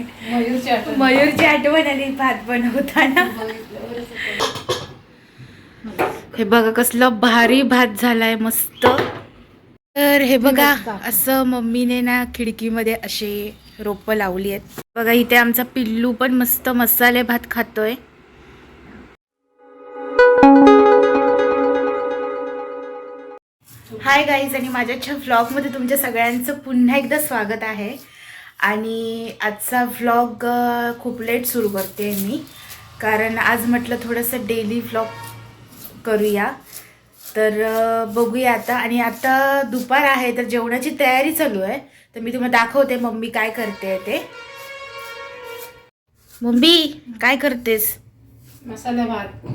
मयूरची आठवण. आली भात बनवताना. हे बघा कसलं भारी भात झालाय मस्त. तर हे बघा असं मम्मीने ना खिडकीमध्ये असे रोपं लावली आहेत. बघा इथे आमचा पिल्लू पण मस्त मसाले भात खातोय. हाय गाईज आणि माझ्या व्लॉगमध्ये तुमच्या सगळ्यांचं पुन्हा एकदा स्वागत आहे. आणि आजचा व्लॉग खूप लेट सुरू करते मी. कारण आज म्हटलं थोडंसं डेली व्लॉग करूया. तर बघूया आता. आणि आता दुपार आहे तर जेवणाची तयारी चालू आहे. तर मी तुम्हाला दाखवते मम्मी काय करते ते. मम्मी काय करतेस? मसाला भात.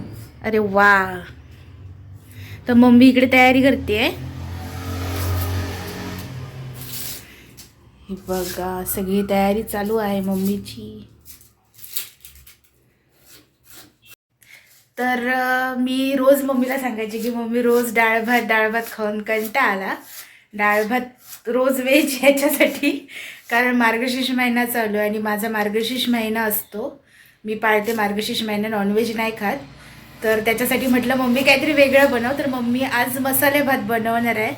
अरे वा. तर मम्मी इकडे तयारी करते हे बघा सगळी तयारी चालू आहे मम्मीची. तर मी रोज मम्मीला सांगायचे की मम्मी रोज डाळ भात डाळ भात खाऊन कंटा आला. डाळ भात रोज व्हेज ह्याच्यासाठी कारण मार्गशीर्ष महिना चालू आहे आणि माझा मार्गशीर्ष महिना असतो. मी पाळते मार्गशीर्ष महिना नॉनव्हेज नाही खात. तर त्याच्यासाठी म्हटलं मम्मी काहीतरी वेगळं बनव. तर मम्मी आज मसाले भात बनवणार आहे.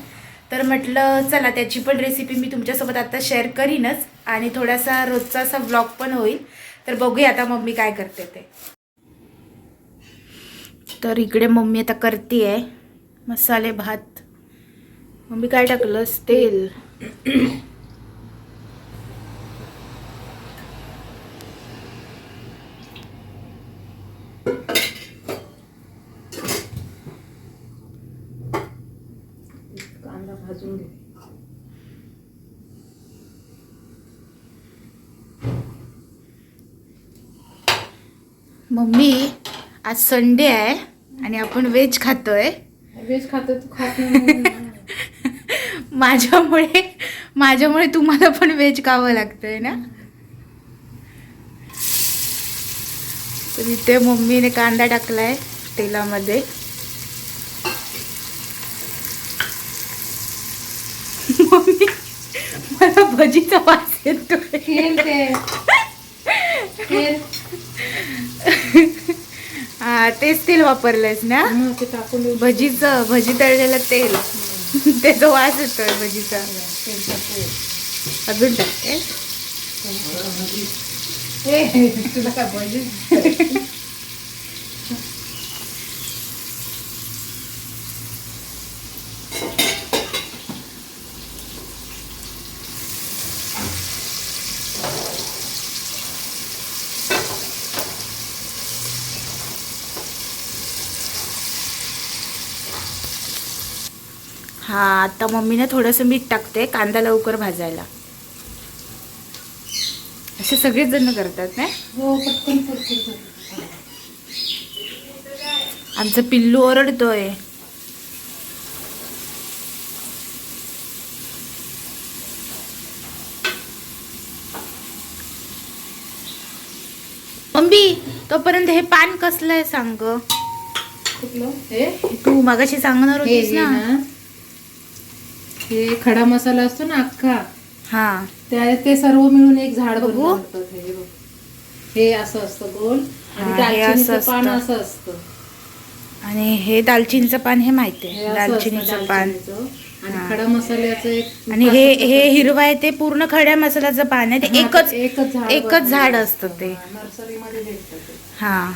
तर म्हटलं चला त्याची पण रेसिपी मी तुमच्यासोबत आता शेअर करीनच आणि थोडासा रोजचा असा व्लॉग पण होईल. तर बघूया आता मम्मी काय करते ते. तर इकडे मम्मी आता करते आहे मसाले भात. मम्मी काय टाकलंस? तेल कांदा भाजून घे मम्मी आज संडे आहे आणि आपण व्हेज खातोय. व्हेज खातो तू खात माझ्यामुळे माझ्यामुळे तुम्हाला पण व्हेज खावं लागतंय ना? तर इथे मम्मीने कांदा टाकलाय तेलामध्ये. मम्मी मला भजीचा वास येतोय. तेल ते तेल हा तेच तेल वापरलंयस ना? भजीचं भजी तळलेलं तेल. त्याचा वास येतोय भजीचा. अजून टाकते आता मम्मीने थोडंसं मीठ टाकते कांदा लवकर भाजायला. असे सगळेच जण करतात ना हो. आमचं पिल्लू ओरडतोय. मम्मी तोपर्यंत हे पान कसलं आहे सांग हे? तू मगाशी सांगणार होतीस ना? हे खडा मसाला असतो ना अख्खा हा. त्या ते सर्व मिळून एक झाड बघू. हे बघ. हे असं असतं गोल आणि हे असं दालचिनीचं पान असतं. असं असतं. आणि हे दालचिनीचं पान हे माहिती हे आहे असं असतं दालचिनीचं पान. दालचिनीचं. आणि. खडा मसाल्याचं एक आणि हे हे हिरवा आहे ते पूर्ण खड्या मसाल्याचं पान आहे. ते हा, एकच एकच झाड एकच झाड असतं ते. नर्सरीमध्ये भेटतं ते. हा.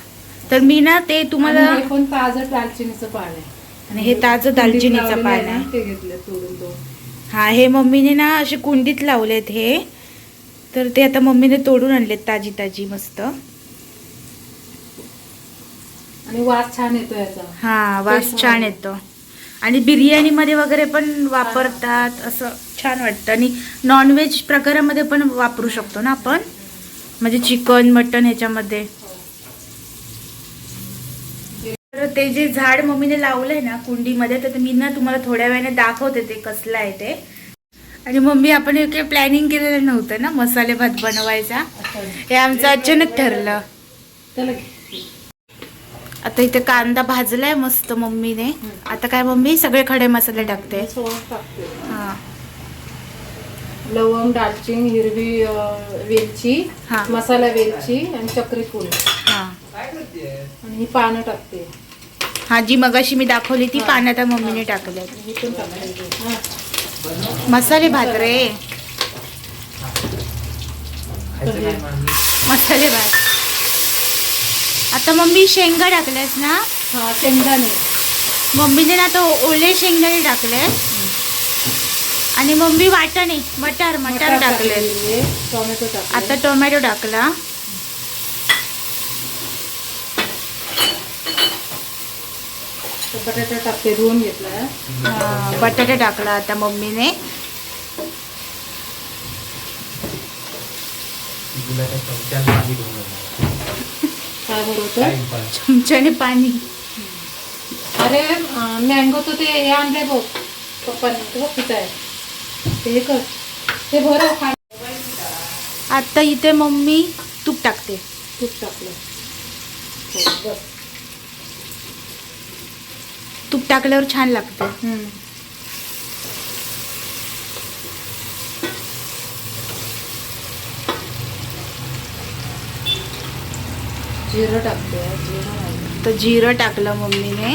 तर मी ना ते तुम्हाला आणि हे पण ताजं दालचिनीचं पान आहे. आणि हे ताजं दालचिनीचं पान आहे हा हे मम्मीने ना असे कुंडीत लावलेत हे. तर ते आता मम्मीने तोडून आणलेत ताजी ताजी मस्त. आणि वास छान येतो याचा. हा वास छान. येतो. आणि बिर्याणीमध्ये वगैरे पण वापरतात असं छान वाटतं. आणि नॉनव्हेज प्रकारामध्ये पण वापरू शकतो ना आपण? म्हणजे चिकन मटन ह्याच्यामध्ये तर ते जे झाड मम्मीने लावलंय ना कुंडीमध्ये तर ते मी ना तुम्हाला थोड्या वेळाने दाखवते ते कसलं आहे ते. आणि मम्मी आपण काही प्लॅनिंग केलेलं नव्हतं ना मसाले भात बनवायचा. हे आमचं अचानक ठरलं. आता इथे कांदा भाजलाय मस्त मम्मीने. आता काय मम्मी? सगळे खडे मसाले टाकते. हा. लवंग दालचिनी हिरवी वेलची हा. मसाला वेलची आणि चक्री फूल हा. आणि ही पानं टाकते. हा जी मगाशी मी दाखवली ती पानं आता मम्मीने टाकल्यात ही हा. मसाले भात रे. मसाले भात. आता मम्मी शेंगा टाकल्यास ना? हा शेंगदाणे. मम्मीने ना तो ओले शेंगदाणे टाकले आणि मम्मी वाटाणे मटार मटार टाकले टाकलेले, टोमॅटो टाकले आता टोमॅटो टाकला. बटाटा टाकते धुवून घेतला. हा, बटाटा टाकला आता मम्मीने. काय बरोबर. चमच्याने पाणी. अरे मँगो तर ते हे आणले बघ. पप्पाने ते बघ तिथं आहे. ते हे कर. ते भरव खा आता इथे मम्मी तूप टाकते. तूप टाकलं. हो, बस. तूप टाकल्यावर छान लागतं हम्म. जिरं टाकते जिरं. तर जिरं टाकलं मम्मीने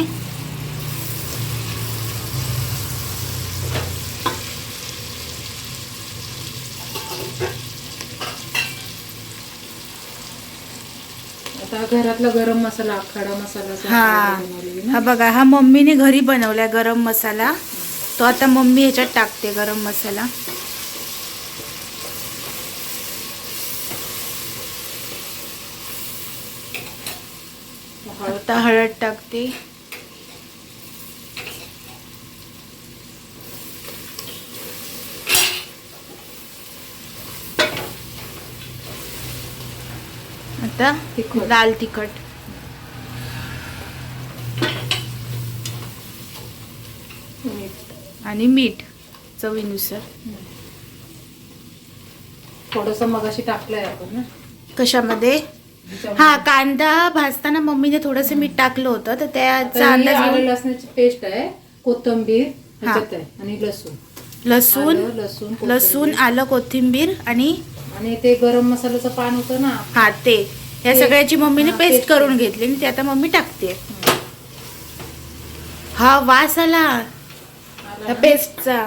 घरातला गरम मसाला खडा मसाला हा. हा बघा हा मम्मीने घरी बनवलाय गरम मसाला. तो आता मम्मी ह्याच्यात टाकते गरम मसाला. आता हळद टाकते. तिखट. लाल तिखट. आणि मीठ चवीनुसार. थोडस मगाशी टाकलंय आपण ना कशामध्ये? हा कांदा भाजताना मम्मीने थोडंसं मीठ टाकलं होतं तर त्याचा अंदाज लसणाची पेस्ट आहे कोथिंबीर आणि लसूण. लसूण लसूण. लसूण आलं कोथिंबीर आणि आणि ते गरम मसाल्याचं पान होतं ना. हा ते. या सगळ्याची मम्मीने पेस्ट करून. घेतली आणि ते आता मम्मी टाकते हा वास आला? पेस्टचा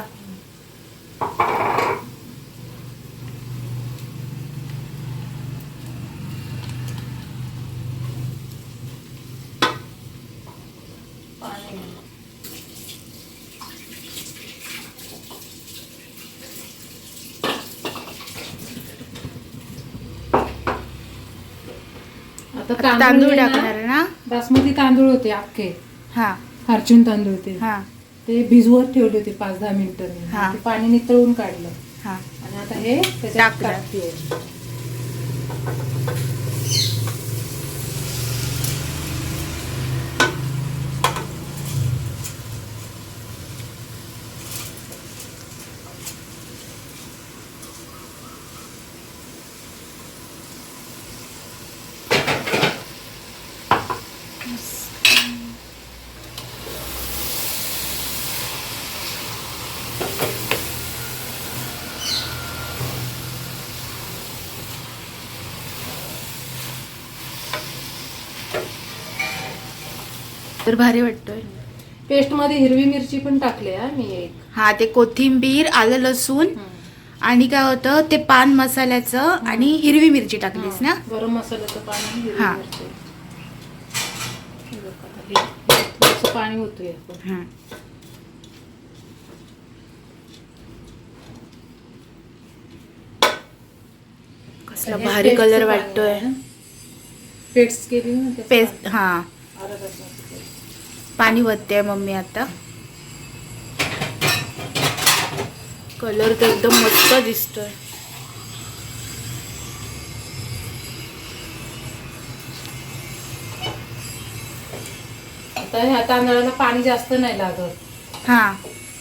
पाणी. तांदूळ टाकणार ना? बासमती तांदूळ होते अख्खे. हा. फॉर्च्यून तांदूळ होते. हा. ते भिजवत ठेवले होते पाच दहा मिनिटं हा. ते पाणी नितळून काढलं. हा. आणि आता हे त्याच्यात टाकलं. टाकते. तर भारी वाटतोय पेस्टमध्ये हिरवी मिरची पण टाकली हा मी एक हा ते कोथिंबीर आलं लसूण आणि काय होतं ते पान मसाल्याचं आणि हिरवी मिरची टाकलीस ना गरम मसाल्याचं पाणी आणि हिरवी हा. मिरची. हे बघ आता हे- हे थोडंसं पाणी होतोय हा. कसला भारी कलर वाटतोय आहे. पेस्ट केली ना त्याचं पेस्ट. हा. पाणी वतते मम्मी आता कलर तर एकदम मस्त दिसतोय आता ह्या तांदळाला पाणी जास्त नाही लागत हा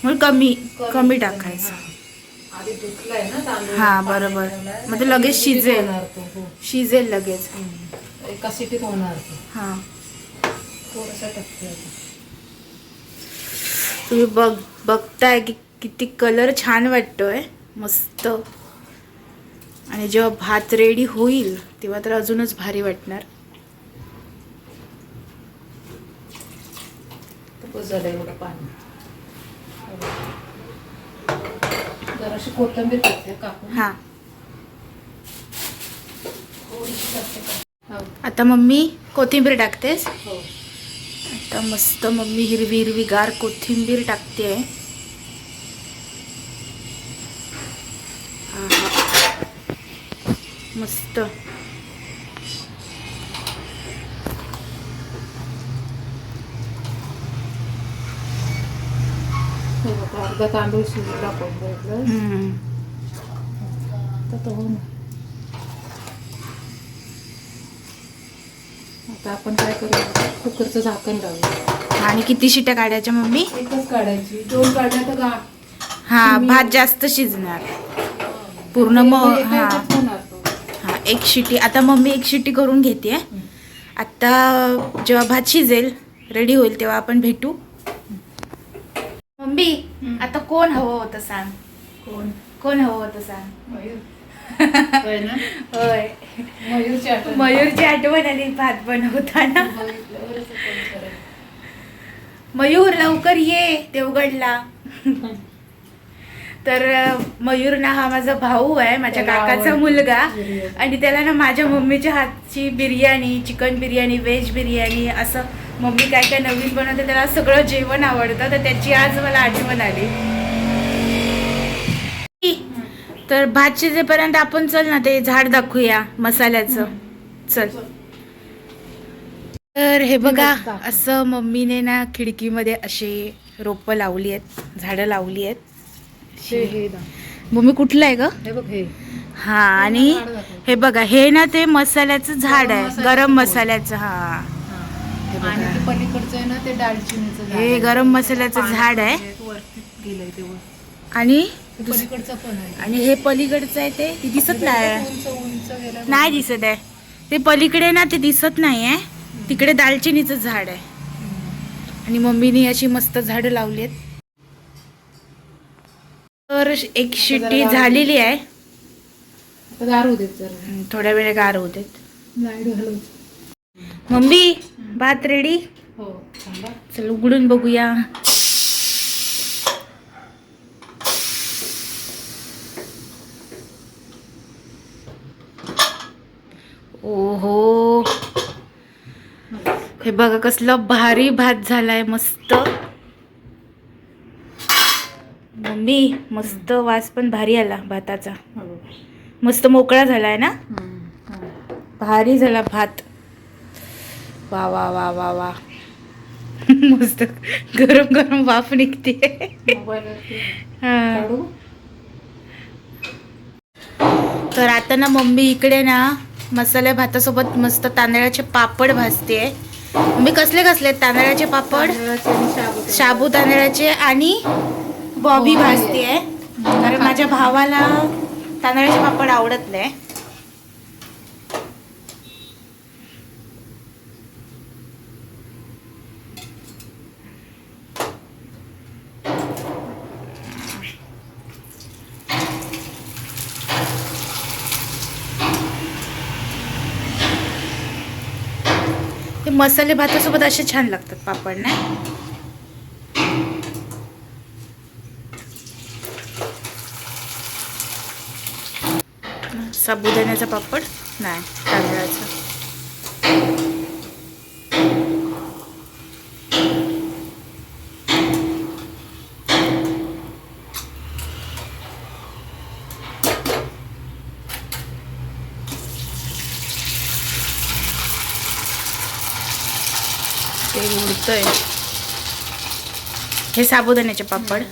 मग कमी कमी टाकायचं हा. आधी धुतलाय ना तांदूळ हा, बरोबर. मग ते लगेच शिजेल. हो. शिजेल लगेच. एका सिटीत होणार हा थोडंसं आता. तुम्ही बघ बघताय की किती कलर छान वाटतोय. मस्त. आणि जेव्हा भात रेडी होईल तेव्हा तर अजूनच भारी वाटणार. खूपच झालं एवढं पाणी. जराशी कोथिंबीर टाकते कापून हां? हो. आता मम्मी कोथिंबीर टाकतेस? हो. आता मस्त मम्मी हिरवी हिरवी गार कोथिंबीर टाकते. मस्त. हे बघा, अर्धा तांदूळ शिजला पण हम्म. आता तो आता आपण काय करूया? कुकरचं झाकण लावूया. आणि किती शिट्या काढायच्या मम्मी? एकच काढायची. दोन काढल्या तर गा हा भात जास्त शिजणार. पूर्ण मग हा. हा एक शिटी. आता मम्मी एक शिटी करून घेते आता जेव्हा भात शिजेल रेडी होईल तेव्हा आपण भेटू. मम्मी. आता कोण हवं होतं सांग? कोण? कोण हवं होतं सांग? होय मयूरची आठवण. आली भात बनवताना. मयूर लवकर ये देवगडला तर मयूर ना हा माझा भाऊ आहे माझ्या काकाचा मुलगा. आणि त्याला ना माझ्या मम्मीच्या हातची बिर्याणी चिकन बिर्याणी व्हेज बिर्याणी असं मम्मी काय काय नवीन बनवते त्याला सगळं जेवण आवडतं. तर त्याची आज मला आठवण आली. तर भात शिजेपर्यंत आपण चल ना ते झाड दाखवूया मसाल्याचं चल तर हे बघा. असं मम्मीने ना खिडकीमध्ये असे रोपं लावली आहेत झाडं लावली आहेत. मम्मी कुठलं आहे ग हे आणि. हे बघा हे ना ते मसाल्याचं झाड आहे गरम. मसाल्याचं हा हा. बघा. आणि ते पलीकडचं आहे ना ते दालचिनीचं झाड आहे. गरम मसाल्याचं झाड आहे आणि ते दुस- पलीकडचं पण आहे. आणि हे पलीकडचं आहे ते. ते दिसत नाही उंच उंच गेलं नाही दिसत आहे. ते पलीकडे ना ते दिसत नाही आहे तिकडे दालचिनीचं झाड आहे. आणि मम्मीने अशी मस्त झाडं लावली आहेत तर एक शिट्टी झालेली आहे. गार हम्म, थोड्या वेळ गार घालवते मम्मी भात रेडी हो चल उघडून बघूया. ओहो. हे बघा कसलं भारी भात झालाय मस्त. मम्मी मस्त वास पण भारी आला भाताचा. मस्त मोकळा झालाय ना? भारी झाला भात. वा वा वा वा वा. मस्त गरम गरम वाफ निघते. तर आता ना मम्मी इकडे ना मसाल्या भातासोबत मस्त तांदळाचे पापड भाजते मम्मी कसले कसले तांदळाचे पापड. शाबू तांदळाचे आणि बॉबी बॉबी. भाजते आहे कारण माझ्या भावाला तांदळाचे पापड आवडत नाही मसाले भातासोबत असे छान लागतात पापड नाही? साबुदाण्याचा पापड? नाही तांदळाचा ते उडतंय हे साबुदाण्याचे पापड.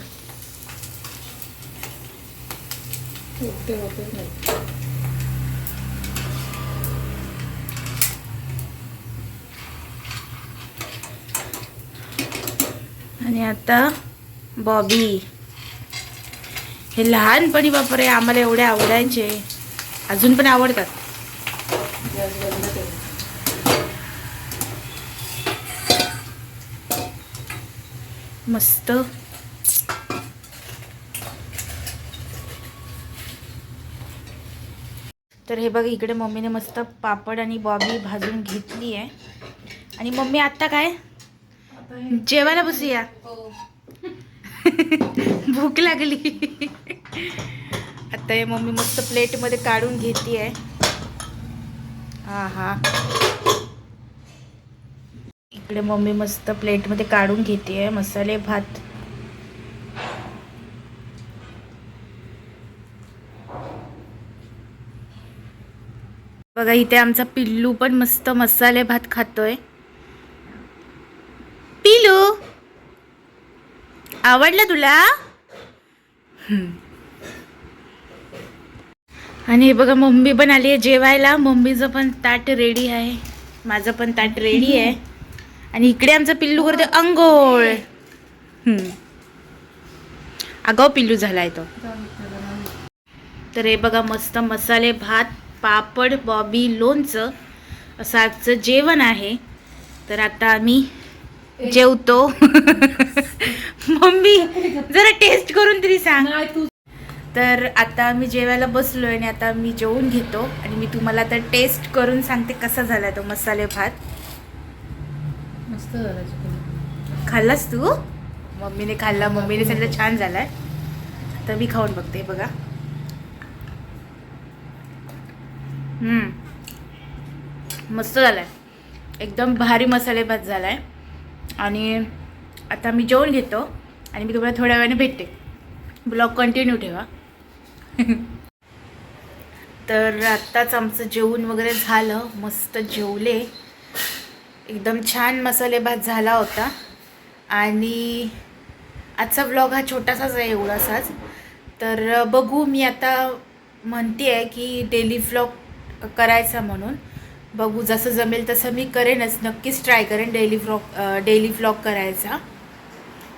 आणि आता बॉबी. हे लहानपणी बापरे आम्हाला एवढे आवडायचे. अजून पण आवडतात. मस्त. तर हे बघ इकडे मम्मीने मस्त पापड आणि बॉबी भाजून घेतली आहे आणि मम्मी आता काय? जेवायला बसूया. भूक लागली. आता हे मम्मी मस्त प्लेटमध्ये काढून घेते आहे. हा हा इकडे मम्मी मस्त प्लेटमध्ये काढून घेते मसाले भात. बघा इथे आमचा पिल्लू पण मस्त मसाले भात खातोय. पिलू आवडलं तुला? आणि हे बघा मम्मी पण आली आहे जेवायला. मम्मीचं पण ताट रेडी आहे. माझं पण ताट रेडी आहे. आणि इकडे आमचं पिल्लू करते अंघोळ. आगाव पिल्लू झालाय तो. तर हे बघा मस्त मसाले भात पापड बॉबी लोणचं असं आजचं जेवण आहे. तर आता आम्ही जेवतो. मम्मी जरा टेस्ट करून तरी सांग. तर आता आम्ही जेवायला बसलो आणि आता मी जेवून घेतो. आणि मी तुम्हाला आता टेस्ट करून सांगते कसा झाला तो मसाले भात. मस्त झालं चिकन. खाल्लास तू? मम्मीने खाल्ला मम्मीने सांगितलं छान झालाय. तर मी खाऊन बघते बघा. हम्म. मस्त झालाय. एकदम भारी मसाले भात झालाय. आणि आता मी जेवण घेतो आणि मी तुम्हाला थोड्या वेळाने भेटते. ब्लॉग कंटिन्यू ठेवा. तर आत्ताच आमचं जेवण वगैरे झालं. मस्त जेवले. एकदम छान मसाले भात झाला होता. आणि आजचा ब्लॉग हा छोटासाच आहे एवढासाच. तर बघू मी आता म्हणते आहे की डेली व्लॉग करायचा म्हणून. बघू जसं जमेल तसं मी करेनच. नक्कीच ट्राय करेन डेली व्लॉग डेली व्लॉग करायचा.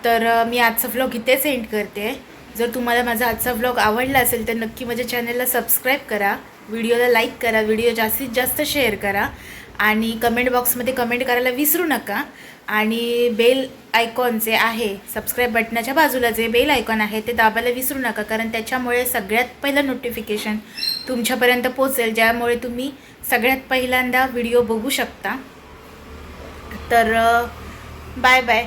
तर मी आजचा व्लॉग इथेच एंड करते. जर तुम्हाला माझा आजचा व्लॉग आवडला असेल तर नक्की माझ्या चॅनलला सबस्क्राईब करा. व्हिडिओला लाईक करा. व्हिडिओ जास्तीत जास्त शेअर करा. आणि कमेंट बॉक्समध्ये कमेंट करायला विसरू नका. आणि बेल आयकॉन जे आहे सबस्क्राईब बटनाच्या बाजूला जे बेल आयकॉन आहे ते दाबायला विसरू नका. कारण त्याच्यामुळे सगळ्यात पहिलं नोटिफिकेशन तुमच्यापर्यंत पोचेल ज्यामुळे तुम्ही सगळ्यात पहिल्यांदा व्हिडिओ बघू शकता. तर बाय बाय